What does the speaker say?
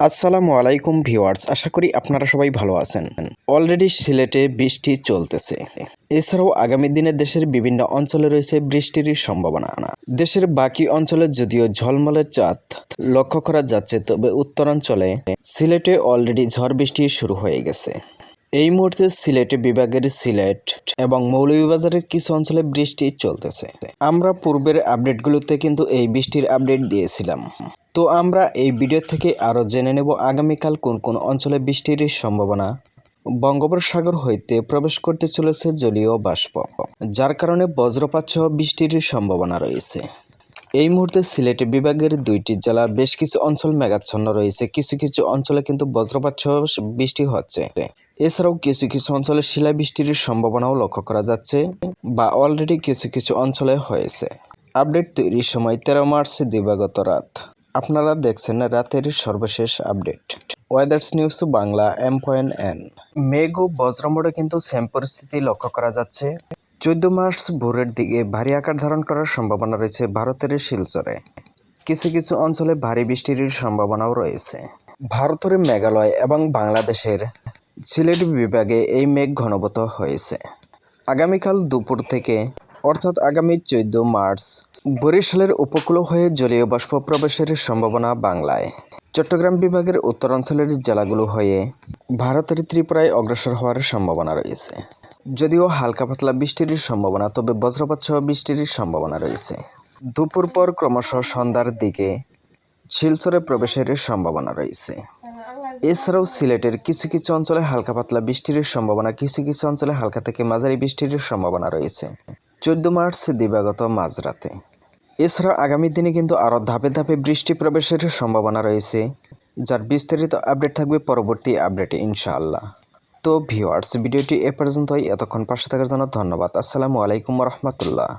আসসালামু আলাইকুম ভিওয়ার্স আশা করি আপনারা সবাই ভালো আছেন। অলরেডি সিলেটে বৃষ্টি চলতেছে। এছাড়াও আগামী দিনে দেশের বিভিন্ন অঞ্চলে রয়েছে বৃষ্টির সম্ভাবনা। দেশের বাকি অঞ্চলে যদিও ঝলমলের চাঁদ লক্ষ্য করা যাচ্ছে, তবে উত্তরাঞ্চলে সিলেটে অলরেডি ঝড় বৃষ্টি শুরু হয়ে গেছে। এই মুহূর্তে সিলেট বিভাগের সিলেট এবং মৌলভীবাজারের কিছু অঞ্চলে বৃষ্টি চলতেছে। আমরা পূর্বের আপডেটগুলোতে কিন্তু এই বৃষ্টির আপডেট দিয়েছিলাম। তো আমরা এই ভিডিও থেকে আরও জেনে নেব আগামীকাল কোন কোন অঞ্চলে বৃষ্টির সম্ভাবনা। বঙ্গোপসাগর হইতে প্রবেশ করতে চলেছে জলীয় বাষ্প, যার কারণে বজ্রপাত সহ বৃষ্টির সম্ভাবনা রয়েছে। এই মুহূর্তে সিলেট বিভাগের দুইটি জেলার বেশ কিছু অঞ্চল মেঘাচ্ছন্ন রয়েছে। কিছু কিছু অঞ্চলে কিন্তু বজ্রপাত সহ বৃষ্টি হচ্ছে। এছাড়াও কিছু কিছু অঞ্চলে শিলাবৃষ্টির সম্ভাবনাও লক্ষ্য করা যাচ্ছে বা অলরেডি কিছু কিছু অঞ্চলে হয়েছে। আপডেট তৈরির সময় তেরো মার্চ দিবাগত রাত। আপনারা দেখছেন রাতের সর্বশেষ update. Weathers news Bangla M point N মেঘ ও বজ্রমোড়ে কিন্তু সেম পরিস্থিতি লক্ষ্য করা যাচ্ছে। চোদ্দ মার্চ ভোরের দিকে ভারী আকার ধারণ করার সম্ভাবনা রয়েছে ভারতের শিলচরে। কিছু কিছু অঞ্চলে ভারী বৃষ্টির সম্ভাবনাও রয়েছে। ভারতের মেঘালয় এবং বাংলাদেশের সিলেট বিভাগে এই মেঘ ঘনবত হয়েছে। আগামীকাল দুপুর থেকে, অর্থাৎ আগামী চোদ্দ মার্চ, বরিশালের উপকূল হয়ে জলীয় বাষ্প প্রবেশের সম্ভাবনা বাংলায়। চট্টগ্রাম বিভাগের উত্তরাঞ্চলের জেলাগুলো হয়ে ভারতের ত্রিপুরায় অগ্রসর হওয়ার সম্ভাবনা রয়েছে। যদিও হালকা পাতলা বৃষ্টির সম্ভাবনা, তবে বজ্রপাত সহ বৃষ্টির সম্ভাবনা রয়েছে। দুপুর পর ক্রমশ সন্ধ্যার দিকে শিলচরে প্রবেশের সম্ভাবনা রয়েছে। এছাড়াও সিলেটের কিছু কিছু অঞ্চলে হালকা পাতলা বৃষ্টির সম্ভাবনা, কিছু কিছু অঞ্চলে হালকা থেকে মাঝারি বৃষ্টির সম্ভাবনা রয়েছে। চোদ্দ মার্চ দিবাগত মাঝরাতে। এছাড়া আগামী দিনে কিন্তু আরও ধাপে ধাপে বৃষ্টি প্রবেশের সম্ভাবনা রয়েছে, যার বিস্তারিত আপডেট থাকবে পরবর্তী আপডেটে, ইনশাআল্লাহ। তো ভিউয়ার্স, ভিডিওটি এ পর্যন্তই। এতক্ষণ পাশে থাকার জন্য ধন্যবাদ। আসসালামু আলাইকুম রহমতুল্লাহ।